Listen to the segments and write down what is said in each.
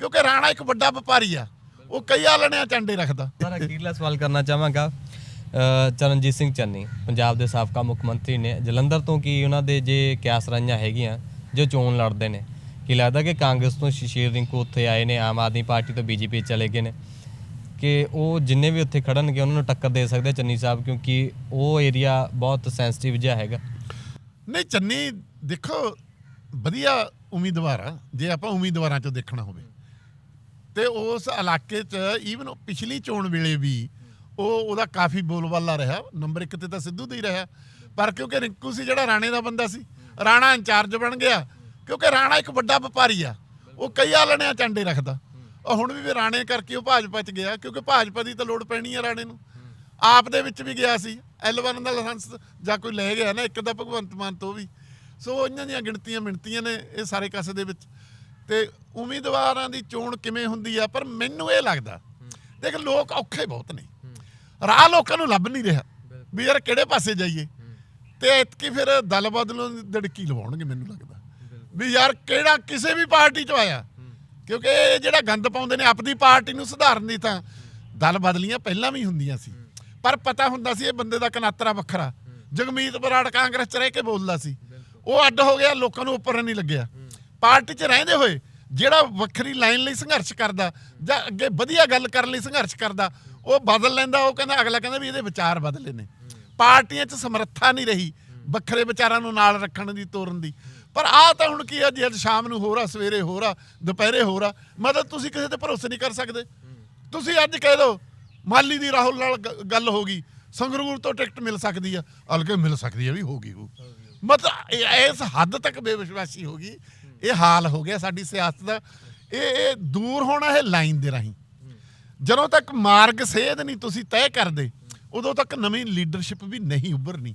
ਕਿਉਂਕਿ ਰਾਣਾ ਇੱਕ ਵੱਡਾ ਵਪਾਰੀ ਆ। ਉਹ ਕਈ ਆਲਣਿਆਂ ਚੰਡੇ ਰੱਖਦਾ। ਸਰ ਅਖੀਰਲਾ ਸਵਾਲ ਕਰਨਾ ਚਾਹਾਂਗਾ ਚਰਨਜੀਤ ਸਿੰਘ ਚੰਨੀ ਪੰਜਾਬ ਦੇ ਸਾਬਕਾ ਮੁੱਖ ਮੰਤਰੀ ਨੇ ਜਲੰਧਰ ਤੋਂ ਕੀ ਉਹਨਾਂ ਦੇ ਜੇ ਕਿਆਸ ਰਾਈਆਂ ਹੈਗੀਆਂ ਜੋ ਚੋਣ ਲੜਦੇ ਨੇ ਕੀ ਲੱਗਦਾ ਕਿ ਕਾਂਗਰਸ ਤੋਂ ਸ਼ਸ਼ੀਰ ਰਿੰਕੂ ਉੱਥੇ ਆਏ ਨੇ ਆਮ ਆਦਮੀ ਪਾਰਟੀ ਤੋਂ ਬੀਜੇਪੀ ਚਲੇ ਗਏ ਨੇ ਕਿ ਉਹ ਜਿੰਨੇ ਵੀ ਉੱਥੇ ਖੜਨਗੇ ਉਹਨਾਂ ਨੂੰ ਟੱਕਰ ਦੇ ਸਕਦੇ ਚੰਨੀ ਸਾਹਿਬ ਕਿਉਂਕਿ ਉਹ ਏਰੀਆ ਬਹੁਤ ਸੈਂਸਿਟਿਵ ਜਿਹਾ ਹੈਗਾ। ਨਹੀਂ ਚੰਨੀ ਦੇਖੋ ਵਧੀਆ ਉਮੀਦਵਾਰ ਆ। ਜੇ ਆਪਾਂ ਉਮੀਦਵਾਰਾਂ ਚੋਂ ਦੇਖਣਾ ਹੋਵੇ। ਤੇ ਉਸ ਇਲਾਕੇ 'ਚ ਈਵਨ ਪਿਛਲੀ ਚੋਣ ਵੇਲੇ ਵੀ ਉਹ ਉਹਦਾ ਕਾਫੀ ਬੋਲਬਾਲਾ ਰਿਹਾ। ਨੰਬਰ 1 ਤੇ ਤਾਂ ਸਿੱਧੂ ਦਾ ਹੀ ਰਿਹਾ। ਪਰ ਕਿਉਂਕਿ ਰਿੰਕੂ ਸੀ ਜਿਹੜਾ ਰਾਣੇ ਦਾ ਬੰਦਾ ਸੀ, ਰਾਣਾ ਇੰਚਾਰਜ ਬਣ ਗਿਆ। ਕਿਉਂਕਿ ਰਾਣਾ ਇੱਕ ਵੱਡਾ ਵਪਾਰੀ ਆ। ਉਹ ਕਈ ਆਲਣਿਆਂ ਚੰਡੇ ਰੱਖਦਾ। ਉਹ ਹੁਣ ਵੀ ਵੀ ਰਾਣੇ ਕਰਕੇ ਉਹ ਭਾਜਪਾ 'ਚ ਗਿਆ, ਕਿਉਂਕਿ ਭਾਜਪਾ ਦੀ ਤਾਂ ਲੋੜ ਪੈਣੀ ਆ ਰਾਣੇ ਨੂੰ। ਆਪ ਦੇ ਵਿੱਚ ਵੀ ਗਿਆ ਸੀ L1 ਦਾ ਲਾਇਸੈਂਸ ਜਾਂ ਕੋਈ ਲੈ ਗਿਆ ਨਾ, ਇੱਕ ਦਾ ਭਗਵੰਤ ਮਾਨ ਤੋਂ ਵੀ। ਸੋ ਇਹਨਾਂ ਦੀਆਂ ਗਿਣਤੀਆਂ ਮਿਣਤੀਆਂ ਨੇ ਇਹ ਸਾਰੇ ਕਾਸੇ ਦੇ ਵਿੱਚ। ਤੇ ਉਮੀਦਵਾਰਾਂ ਦੀ ਚੋਣ ਕਿਵੇਂ ਹੁੰਦੀ ਆ, ਪਰ ਮੈਨੂੰ ਇਹ ਲੱਗਦਾ, ਦੇਖ ਲੋਕ ਔਖੇ ਬਹੁਤ ਨੇ। ਰਾਹ ਲੋਕਾਂ ਨੂੰ ਲੱਭ ਨਹੀਂ ਰਿਹਾ, ਵੀ ਯਾਰ ਕਿਹੜੇ ਪਾਸੇ ਜਾਈਏ। ਤੇ ਇਤਕੀ ਫਿਰ ਦਲ ਬਦਲੋਂ ਦੜਕੀ ਲਵਾਉਣਗੇ ਮੈਨੂੰ ਲੱਗਦਾ। ਵੀ ਯਾਰ ਕਿਹੜਾ ਕਿਸੇ ਵੀ ਪਾਰਟੀ ਚ ਆਇਆ, ਕਿਉਂਕਿ ਇਹ ਜਿਹੜਾ ਗੰਦ ਪਾਉਂਦੇ ਨੇ, ਆਪਦੀ ਪਾਰਟੀ ਨੂੰ ਸੁਧਾਰਨ ਦੀ ਤਾਂ ਦਲ ਬਦਲੀਆਂ ਪਹਿਲਾਂ ਵੀ ਹੁੰਦੀਆਂ ਸੀ। ਪਰ ਪਤਾ ਹੁੰਦਾ ਸੀ ਇਹ ਬੰਦੇ ਦਾ ਕਨਾਤਰਾ ਵੱਖਰਾ। ਜਗਮੀਤ ਬਰਾੜ ਕਾਂਗਰਸ ਚ ਰਹਿ ਕੇ ਬੋਲਦਾ ਸੀ। ਉਹ ਅੱਡ ਹੋ ਗਿਆ, ਲੋਕਾਂ ਨੂੰ ਉੱਪਰ ਨਹੀਂ ਲੱਗਿਆ। ਪਾਰਟੀ 'ਚ ਰਹਿੰਦੇ ਹੋਏ ਜਿਹੜਾ ਵੱਖਰੀ ਲਾਈਨ ਲਈ ਸੰਘਰਸ਼ ਕਰਦਾ ਜਾਂ ਅੱਗੇ ਵਧੀਆ ਗੱਲ ਕਰਨ ਲਈ ਸੰਘਰਸ਼ ਕਰਦਾ, ਉਹ ਬਦਲ ਲੈਂਦਾ, ਉਹ ਕਹਿੰਦਾ, ਅਗਲਾ ਕਹਿੰਦਾ ਵੀ ਇਹਦੇ ਵਿਚਾਰ ਬਦਲੇ ਨੇ। ਪਾਰਟੀਆਂ 'ਚ ਸਮਰੱਥਾ ਨਹੀਂ ਰਹੀ ਵੱਖਰੇ ਵਿਚਾਰਾਂ ਨੂੰ ਨਾਲ ਰੱਖਣ ਦੀ, ਤੋਰਨ ਦੀ। ਪਰ ਆਹ ਤਾਂ ਹੁਣ ਕੀ ਆ ਜੀ, ਅੱਜ ਸ਼ਾਮ ਨੂੰ ਹੋਰ ਆ, ਸਵੇਰੇ ਹੋਰ ਆ, ਦੁਪਹਿਰੇ ਹੋਰ ਆ। ਮਤਲਬ ਤੁਸੀਂ ਕਿਸੇ ਤੇ ਭਰੋਸੇ ਨਹੀਂ ਕਰ ਸਕਦੇ। ਤੁਸੀਂ ਅੱਜ ਕਹਿ ਦਿਓ ਮਾਲੀ ਦੀ ਰਾਹੁਲ ਨਾਲ ਗ- ਗੱਲ ਹੋ ਗਈ, ਸੰਗਰੂਰ ਤੋਂ ਟਿਕਟ ਮਿਲ ਸਕਦੀ ਆ। ਹਲਕੇ ਮਿਲ ਸਕਦੀ ਆ ਵੀ ਹੋਗੀ ਉਹ ਮਤਲਬ ਇਸ ਹੱਦ ਤੱਕ ਬੇਵਿਸ਼ਵਾਸੀ ਹੋ ਗਈ ਇਹ ਹਾਲ ਹੋ ਗਿਆ ਸਾਡੀ ਸਿਆਸਤ ਦਾ। ਇਹ ਇਹ ਦੂਰ ਹੋਣਾ ਹੈ ਲਾਈਨ ਦੇ ਰਾਹੀਂ। ਜਦੋਂ ਤੱਕ ਮਾਰਗ ਸੇਧ ਨਹੀਂ ਤੁਸੀਂ ਤੈਅ ਕਰਦੇ, ਉਦੋਂ ਤੱਕ ਨਵੀਂ ਲੀਡਰਸ਼ਿਪ ਵੀ ਨਹੀਂ ਉੱਭਰਨੀ।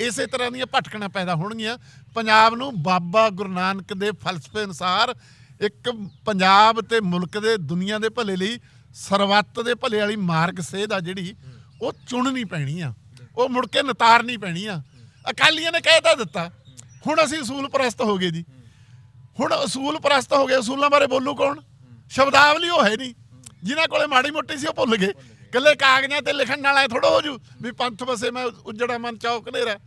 ਇਸੇ ਤਰ੍ਹਾਂ ਦੀਆਂ ਭਟਕਣਾ ਪੈਦਾ ਹੋਣਗੀਆਂ। ਪੰਜਾਬ ਨੂੰ ਬਾਬਾ ਗੁਰੂ ਨਾਨਕ ਦੇ ਫਲਸਫੇ ਅਨੁਸਾਰ ਇੱਕ ਪੰਜਾਬ ਤੇ ਮੁਲਕ ਦੇ ਦੁਨੀਆ ਦੇ ਭਲੇ ਲਈ ਸਰਬੱਤ ਦੇ ਭਲੇ ਵਾਲੀ ਮਾਰਗ ਸੇਧ ਆ ਜਿਹੜੀ, ਉਹ ਚੁਣਨੀ ਪੈਣੀ ਆ ਉਹ ਮੁੜ ਕੇ ਨਤਾਰਨੀ ਪੈਣੀ ਆ ਅਕਾਲੀਆਂ ਨੇ ਕਹਿ ਤਾਂ ਦਿੱਤਾ। ਹੁਣ ਅਸੀਂ ਅਸੂਲ ਪ੍ਰਸਤ ਹੋ ਗਏ ਜੀ। ਹੁਣ ਅਸੂਲ ਪ੍ਰਸਤ ਹੋ ਗਏ, ਅਸੂਲਾਂ ਬਾਰੇ ਬੋਲੂ ਕੌਣ? ਸ਼ਬਦਾਵਲੀ ਉਹ ਹੈ ਨਹੀਂ। ਜਿਨ੍ਹਾਂ ਕੋਲੇ ਮਾੜੀ ਮੋਟੀ ਸੀ, ਉਹ ਭੁੱਲ ਗਏ। ਕੱਲੇ ਕਾਗਜ਼ਾਂ ਤੇ ਲਿਖਣ ਨਾਲ ਐ ਥੋੜਾ ਹੋ ਜੂ ਵੀ ਪੰਥ ਵਸੇ ਮੈਂ ਉਜੜਾ ਮਨ ਚੌਕ ਨੇਰਾ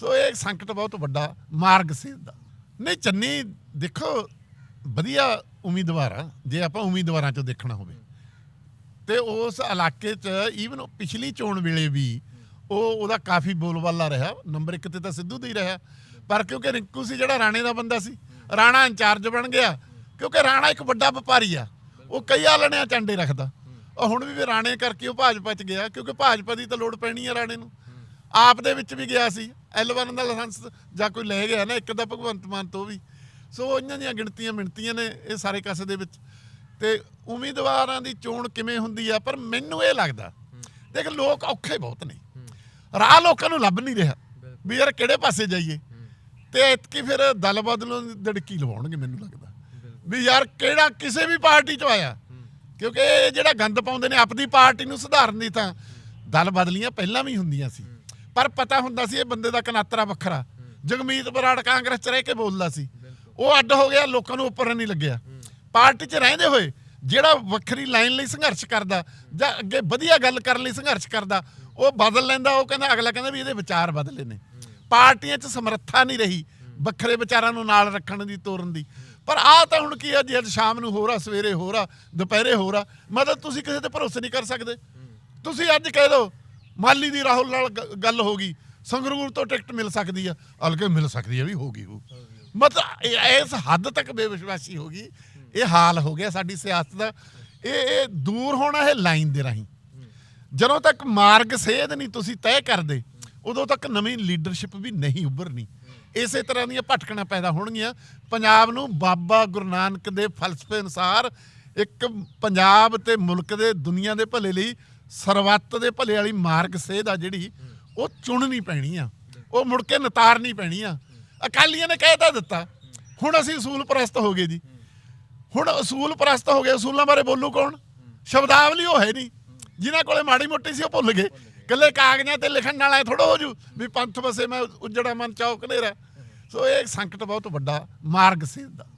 ਸੋ ਇਹ ਸੰਕਟ ਬਹੁਤ ਵੱਡਾ ਮਾਰਗ ਸੀ ਦਾ ਨਹੀਂ, ਚੰਨੀ, ਦੇਖੋ, ਵਧੀਆ ਉਮੀਦਵਾਰ ਆ। ਜੇ ਆਪਾਂ ਉਮੀਦਵਾਰਾਂ ਚੋਂ ਦੇਖਣਾ ਹੋਵੇ। ਤੇ ਉਸ ਇਲਾਕੇ 'ਚ ਈਵਨ ਪਿਛਲੀ ਚੋਣ ਵੇਲੇ ਵੀ ਉਹ ਉਹਦਾ ਕਾਫੀ ਬੋਲਬਾਲਾ ਰਿਹਾ। ਨੰਬਰ 1 ਤੇ ਤਾਂ ਸਿੱਧੂ ਦਾ ਹੀ ਰਿਹਾ। ਪਰ ਕਿਉਂਕਿ ਰਿੰਕੂ ਸੀ ਜਿਹੜਾ ਰਾਣੇ ਦਾ ਬੰਦਾ ਸੀ ਰਾਣਾ ਇੰਚਾਰਜ ਬਣ ਗਿਆ, ਕਿਉਂਕਿ ਰਾਣਾ ਇੱਕ ਵੱਡਾ ਵਪਾਰੀ ਆ, ਉਹ ਕਈ ਆਲਣਿਆਂ ਚੰਡੇ ਰੱਖਦਾ। ਉਹ ਹੁਣ ਵੀ ਰਾਣੇ ਕਰਕੇ ਉਹ ਭਾਜਪਾ 'ਚ ਗਿਆ, ਕਿਉਂਕਿ ਭਾਜਪਾ ਦੀ ਤਾਂ ਲੋੜ ਪੈਣੀ ਆ ਰਾਣੇ ਨੂੰ। ਆਪ ਦੇ ਵਿੱਚ ਵੀ ਗਿਆ ਸੀ L1 ਦਾ ਲਾਇਸੈਂਸ ਜਾਂ ਕੋਈ ਲੈ ਗਿਆ ਨਾ, ਇੱਕ ਦਾ ਭਗਵੰਤ ਮਾਨ ਤੋਂ ਵੀ। ਸੋ ਇਹਨਾਂ ਦੀਆਂ ਗਿਣਤੀਆਂ ਮਿਣਤੀਆਂ ਨੇ ਇਹ ਸਾਰੇ ਕਾਸੇ ਦੇ ਵਿੱਚ। ਤੇ ਉਮੀਦਵਾਰਾਂ ਦੀ ਚੋਣ ਕਿਵੇਂ ਹੁੰਦੀ ਆ, ਪਰ ਮੈਨੂੰ ਇਹ ਲੱਗਦਾ, ਦੇਖ ਲੋਕ ਔਖੇ ਬਹੁਤ ਨੇ। ਰਾਹ ਲੋਕਾਂ ਨੂੰ ਲੱਭ ਨਹੀਂ ਰਿਹਾ, ਵੀ ਯਾਰ ਕਿਹੜੇ ਪਾਸੇ ਜਾਈਏ? ਤੇ ਇਤਕੀ ਫਿਰ ਦਲ ਬਦਲੋਂ ਦੀ ਦੜਕੀ ਲਵਾਉਣਗੇ ਮੈਨੂੰ ਲੱਗਦਾ। ਵੀ ਯਾਰ ਕਿਹੜਾ ਕਿਸੇ ਵੀ ਪਾਰਟੀ ਚ ਆਇਆ। ਕਿਉਂਕਿ ਇਹ ਜਿਹੜਾ ਗੰਦ ਪਾਉਂਦੇ ਨੇ ਆਪਦੀ ਪਾਰਟੀ ਨੂੰ ਸੁਧਾਰਨ ਦੀ ਤਾਂ ਦਲ ਬਦਲੀਆਂ ਪਹਿਲਾਂ ਵੀ ਹੁੰਦੀਆਂ ਸੀ। ਪਰ ਪਤਾ ਹੁੰਦਾ ਸੀ ਇਹ ਬੰਦੇ ਦਾ ਕਨਾਤਰਾ ਵੱਖਰਾ। ਜਗਮੀਤ ਬਰਾੜ ਕਾਂਗਰਸ ਚ ਰਹਿ ਕੇ ਬੋਲਦਾ ਸੀ। ਉਹ ਅੱਡ ਹੋ ਗਿਆ, ਲੋਕਾਂ ਨੂੰ ਉੱਪਰ ਨਹੀਂ ਲੱਗਿਆ। ਪਾਰਟੀ 'ਚ ਰਹਿੰਦੇ ਹੋਏ ਜਿਹੜਾ ਵੱਖਰੀ ਲਾਈਨ ਲਈ ਸੰਘਰਸ਼ ਕਰਦਾ ਜਾਂ ਅੱਗੇ ਵਧੀਆ ਗੱਲ ਕਰਨ ਲਈ ਸੰਘਰਸ਼ ਕਰਦਾ, ਉਹ ਬਦਲ ਲੈਂਦਾ, ਉਹ ਕਹਿੰਦਾ ਅਗਲਾ ਕਹਿੰਦਾ ਵੀ ਇਹਦੇ ਵਿਚਾਰ ਬਦਲੇ ਨੇ। ਪਾਰਟੀਆਂ 'ਚ ਸਮਰੱਥਾ ਨਹੀਂ ਰਹੀ ਵੱਖਰੇ ਵਿਚਾਰਾਂ ਨੂੰ ਨਾਲ ਰੱਖਣ ਦੀ ਤੋਰਨ ਦੀ। ਪਰ ਆਹ ਤਾਂ ਹੁਣ ਕੀ ਆ ਜੀ ਅੱਜ ਸ਼ਾਮ ਨੂੰ ਹੋਰ ਆ ਸਵੇਰੇ ਹੋਰ ਆ ਦੁਪਹਿਰੇ ਹੋਰ ਆ ਮਤਲਬ ਤੁਸੀਂ ਕਿਸੇ ਤੇ ਭਰੋਸੇ ਨਹੀਂ ਕਰ ਸਕਦੇ। ਤੁਸੀਂ ਅੱਜ ਕਹਿ ਦਿਓ ਮਾਲੀ ਦੀ ਰਾਹੁਲ ਨਾਲ ਗੱਲ ਹੋ ਗਈ ਸੰਗਰੂਰ ਤੋਂ ਟਿਕਟ ਮਿਲ ਸਕਦੀ ਆ ਹਲਕੇ ਮਿਲ ਸਕਦੀ ਆ ਵੀ ਹੋਗੀ ਉਹ ਮਤਲਬ ਇਸ ਹੱਦ ਤੱਕ ਬੇਵਿਸ਼ਵਾਸੀ ਹੋ ਗਈ ਇਹ ਹਾਲ ਹੋ ਗਿਆ ਸਾਡੀ ਸਿਆਸਤ ਦਾ। ਇਹ ਇਹ ਦੂਰ ਹੋਣਾ ਹੈ ਲਾਈਨ ਦੇ ਰਾਹੀਂ। ਜਦੋਂ ਤੱਕ ਮਾਰਗ ਸੇਧ ਨਹੀਂ ਤੁਸੀਂ ਤੈਅ ਕਰਦੇ ਉਦੋਂ ਤੱਕ ਨਵੀਂ ਲੀਡਰਸ਼ਿਪ ਵੀ ਨਹੀਂ ਉੱਭਰਨੀ। ਇਸੇ ਤਰ੍ਹਾਂ ਦੀਆਂ ਭਟਕਣਾ ਪੈਦਾ ਹੋਣਗੀਆਂ। ਪੰਜਾਬ ਨੂੰ ਬਾਬਾ ਗੁਰੂ ਨਾਨਕ ਦੇ ਫਲਸਫੇ ਅਨੁਸਾਰ ਇੱਕ ਪੰਜਾਬ ਤੇ ਮੁਲਕ ਦੇ ਦੁਨੀਆ ਦੇ ਭਲੇ ਲਈ ਸਰਬੱਤ ਦੇ ਭਲੇ ਵਾਲੀ ਮਾਰਗ ਸੇਧ ਆ ਜਿਹੜੀ, ਉਹ ਚੁਣਨੀ ਪੈਣੀ ਆ। ਉਹ ਮੁੜ ਕੇ ਨਤਾਰਨੀ ਪੈਣੀ ਆ। ਅਕਾਲੀਆਂ ਨੇ ਕਹਿ ਤਾਂ ਦਿੱਤਾ। ਹੁਣ ਅਸੀਂ ਅਸੂਲ ਪ੍ਰਸਤ ਹੋ ਗਏ ਜੀ। ਹੁਣ ਅਸੂਲ ਪ੍ਰਸਤ ਹੋ ਗਏ। ਅਸੂਲਾਂ ਬਾਰੇ ਬੋਲੂ ਕੌਣ? ਸ਼ਬਦਾਵਲੀ ਉਹ ਹੈ ਨਹੀਂ। ਜਿਨ੍ਹਾਂ ਕੋਲੇ ਮਾੜੀ ਮੋਟੀ ਸੀ, ਉਹ ਭੁੱਲ ਗਏ। ਕੱਲੇ ਕਾਗਜ਼ਾਂ ਤੇ ਲਿਖਣ ਨਾਲ ਐ ਥੋੜਾ ਹੋ ਜੂ ਵੀ ਪੰਥ ਵਸੇ ਮੈਂ ਉਜੜਾ ਮਨ ਚੌਕ ਨੇਰਾ ਸੋ ਇਹ ਸੰਕਟ ਬਹੁਤ ਵੱਡਾ ਮਾਰਗ ਸੇਧ ਦਾ